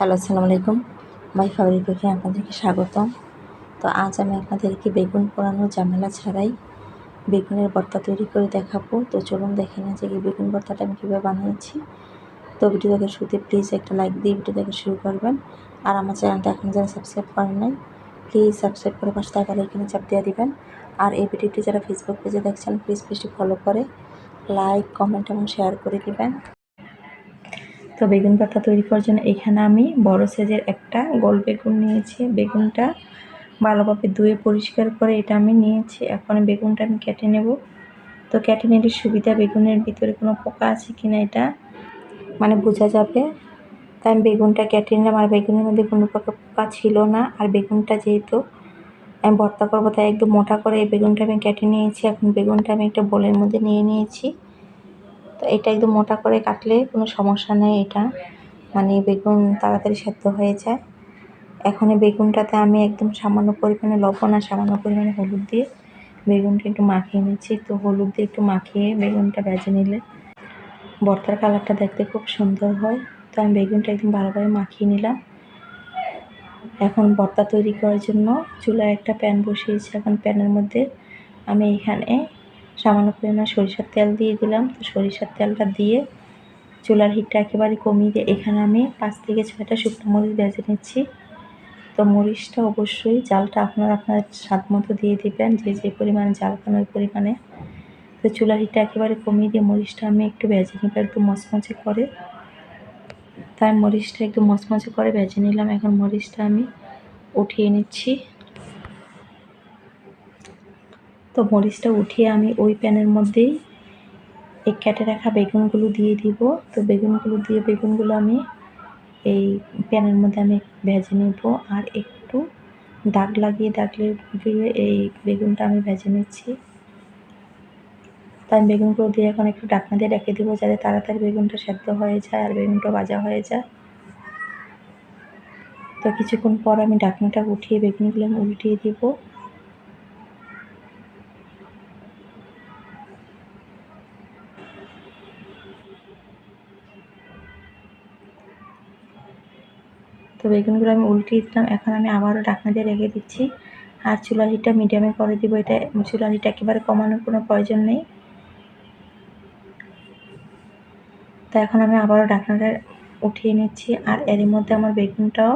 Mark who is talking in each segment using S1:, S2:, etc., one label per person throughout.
S1: Hello, আসসালামু আলাইকুম। My favourite cooking, আপনাদেরকে স্বাগতম। তো আজ আমি আপনাদেরকে বেগুন পোড়ানো ঝামেলা ছাড়াই বেগুনের ভর্তা তৈরি করে দেখাবো। তো চলুন দেখে না যে এই বেগুন ভর্তাটা আমি কীভাবে বানিয়েছি। তো ভিডিও দেখে শুরুতে প্লিজ একটা লাইক দিয়ে ভিডিও দেখে শুরু করবেন। আর আমার চ্যানেলটা এখন যারা সাবস্ক্রাইব করেন নাই প্লিজ সাবস্ক্রাইব করে পাশে থাকা এখানে চাপ দিয়ে দিবেন। আর এই ভিডিওটি যারা ফেসবুক পেজে দেখছেন প্লিজ পেজটি ফলো করে লাইক কমেন্ট এবং শেয়ার করে দিবেন। তো বেগুন পাতা তৈরি করার জন্য এখানে আমি বড় সাইজের একটা গোল বেগুন নিয়েছি। বেগুনটা ভালোভাবে ধুয়ে পরিষ্কার করে এটা আমি নিয়েছি। এখন বেগুনটা আমি কেটে নেব। তো কেটে নিলে সুবিধা, বেগুনের ভিতরে কোনো পোকা আছে কি না এটা মানে বোঝা যাবে। তাই আমি বেগুনটা কেটে নিলাম। আর বেগুনের মধ্যে কোনো পোকা পোকা ছিল না। আর বেগুনটা যেহেতু আমি ভর্তা করব, তাই একদম মোটা করে এই বেগুনটা আমি কেটে নিয়েছি। এখন বেগুনটা আমি একটা বোলের মধ্যে নিয়ে নিয়েছি। তো এটা একদম মোটা করে কাটলে কোনো সমস্যা নেই এটা। মানে বেগুন তাড়াতাড়ি সেদ্ধ হয়ে যায়। এখন এই বেগুনটাতে আমি একদম সামান্য পরিমাণে লবণ আর সামান্য পরিমাণে হলুদ দিয়ে বেগুনটা একটু মাখিয়ে নিচ্ছি। তো হলুদ দিয়ে একটু মাখিয়ে বেগুনটা ভেজে নিলে ভর্তার কালারটা দেখতে খুব সুন্দর হয়। তো আমি বেগুনটা একদম ভালোভাবে মাখিয়ে নিলাম। এখন ভর্তা তৈরি করার জন্য চুলায় একটা প্যান বসিয়েছি। এখন প্যানের মধ্যে আমি এখানে সামান্য পরিমাণ সরিষার তেল দিয়ে দিলাম। তো সরিষার তেলটা দিয়ে চুলার হিটটা একেবারে কমিয়ে দিয়ে এখানে আমি পাঁচ থেকে ছয়টা শুকনো মরিচ ভেজে নিচ্ছি। তো মরিচটা অবশ্যই জালটা আপনারা আপনার স্বাদ মতো দিয়ে দিবেন, যে যে পরিমাণে জাল খান ওই পরিমাণে। তো চুলার হিটটা একেবারে কমিয়ে দিয়ে মরিচটা আমি একটু ভেজে নিব, একটু মচমচে করে। তাই মরিচটা একটু মচমচে করে ভেজে নিলাম। এখন মরিচটা আমি উঠিয়ে নিচ্ছি। তো মরিচটা উঠিয়ে আমি ওই প্যানের মধ্যেই এই কেটে রাখা বেগুনগুলো দিয়ে দিব। তো বেগুনগুলো দিয়ে বেগুনগুলো আমি এই প্যানের মধ্যে আমি ভেজে নেব। আর একটু দাগ লাগিয়ে দাগ লাগিয়ে এই বেগুনটা আমি ভেজে নিচ্ছি। তো আমি বেগুনগুলো দিয়ে এখন একটু ডাকনা দিয়ে রেখে দেবো যাতে তাড়াতাড়ি বেগুনটা সেদ্ধ হয়ে যায় আর বেগুনটা ভাজা হয়ে যায়। তো কিছুক্ষণ পর আমি ডাকনাটা উঠিয়ে বেগুনগুলো আমি উল্টিয়ে দিব। তো বেগুনগুলো আমি উল্টিয়ে দিলাম। এখন আমি আবারও ঢাকনা দিয়ে রেখে দিচ্ছি। আর চুলার মিডিয়ামে করে দিব। এটা চুলার হিটটা একেবারে কমানোর কোনো প্রয়োজন নেই। তো এখন আমি আবারও ঢাকনাটা উঠিয়ে নিচ্ছি। আর এরই মধ্যে আমার বেগুনটাও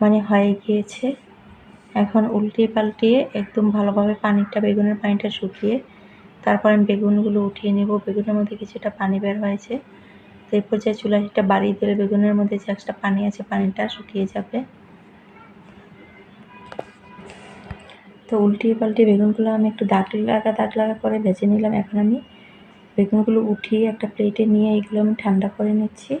S1: মানে হয়ে গিয়েছে। এখন উল্টিয়ে পাল্টিয়ে একদম ভালোভাবে পানিটা, বেগুনের পানিটা শুকিয়ে তারপর আমি বেগুনগুলো উঠিয়ে নেব। বেগুনের মধ্যে কিছুটা পানি বের হয়েছে। তো এই পর্যায়ে চুলা হিটটা বাড়িয়ে দিলে বেগুনের মধ্যে যে একটা পানি আছে, পানিটা শুকিয়ে যাবে। তো উল্টিয়ে পাল্টিয়ে বেগুনগুলো আমি একটু দাগ লাগা দাগ লাগা করে ভেজে নিলাম। এখন আমি বেগুনগুলো উঠিয়ে একটা প্লেটে নিয়ে এগুলো আমি ঠান্ডা করে নিচ্ছি।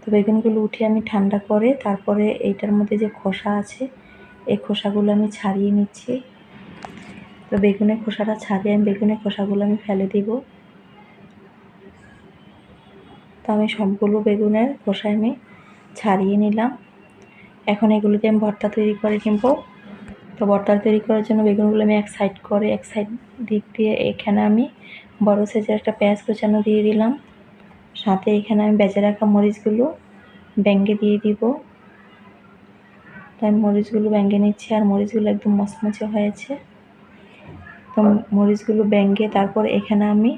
S1: তো বেগুনগুলো উঠিয়ে আমি ঠান্ডা করে তারপরে এইটার মধ্যে যে খোসা আছে, এই খোসাগুলো আমি ছাড়িয়ে নিচ্ছি। তো বেগুনের খোসাটা ছাড়িয়ে আমি বেগুনের খোসাগুলো আমি ফেলে দিব। তো আমি সবগুলো বেগুনের খোসা আমি ছাড়িয়ে নিলাম। এখন এগুলোতে আমি ভর্তা তৈরি করে নিব। তো ভর্তা তৈরি করার জন্য বেগুনগুলো আমি এক সাইড করে, এক সাইড দিক দিয়ে এখানে আমি বড় সাইজের একটা পেঁয়াজ কুচানো দিয়ে দিলাম। সাথে এখানে আমি বেজে রাখা মরিচগুলো ব্যাঙ্গে দিয়ে দিব। তো আমি মরিচগুলো ব্যাঙ্গে নিচ্ছি আর মরিচগুলো একদম মচমচে হয়েছে। তো মরিচগুলো ব্যাঙ্গে তারপর এখানে আমি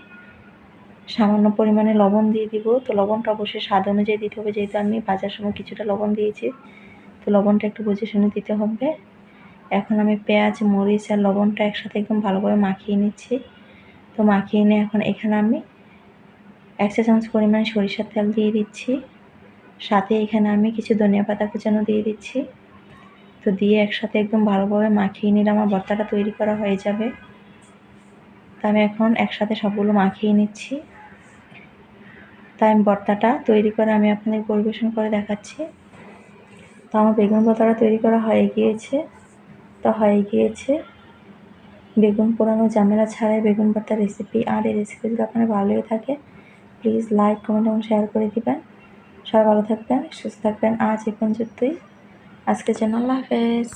S1: সামান্য পরিমাণে লবণ দিয়ে দিব। তো লবণটা অবশ্যই স্বাদ অনুযায়ী দিতে হবে, যেহেতু আমি ভাজার সময় কিছুটা লবণ দিয়েছি। তো লবণটা একটু বুঝে শুনে দিতে হবে। এখন আমি পেঁয়াজ, মরিচ আর লবণটা একসাথে একদম ভালোভাবে মাখিয়ে নিচ্ছি। তো মাখিয়ে নিয়ে এখন এখানে আমি এক চা চামচ পরিমাণে সরিষার তেল দিয়ে দিচ্ছি। সাথে এখানে আমি কিছু ধনিয়া পাতা কুচানো দিয়ে দিচ্ছি। তো দিয়ে একসাথে একদম ভালোভাবে মাখিয়ে নিলে আমার ভর্তাটা তৈরি করা হয়ে যাবে। তো আমি এখন একসাথে সবগুলো মাখিয়ে নিচ্ছি। তাই ভর্তাটা তৈরি করে আমি আপনাদের পরিবেশন করে দেখাচ্ছি। তো আমার বেগুন ভর্তাটা তৈরি করা হয়ে গিয়েছে। তো হয়ে গিয়েছে। বেগুন পোড়ানো ঝামেলা ছাড়াই বেগুন ভর্তার রেসিপি আর এই রেসিপি যদি আপনার ভালোই থাকে প্লিজ লাইক কমেন্ট এবং শেয়ার করে দিবেন। সবাই ভালো থাকবেন, সুস্থ থাকবেন। আজ এ পর্যন্তই। আজকের জন্য আল্লাহ হাফেজ।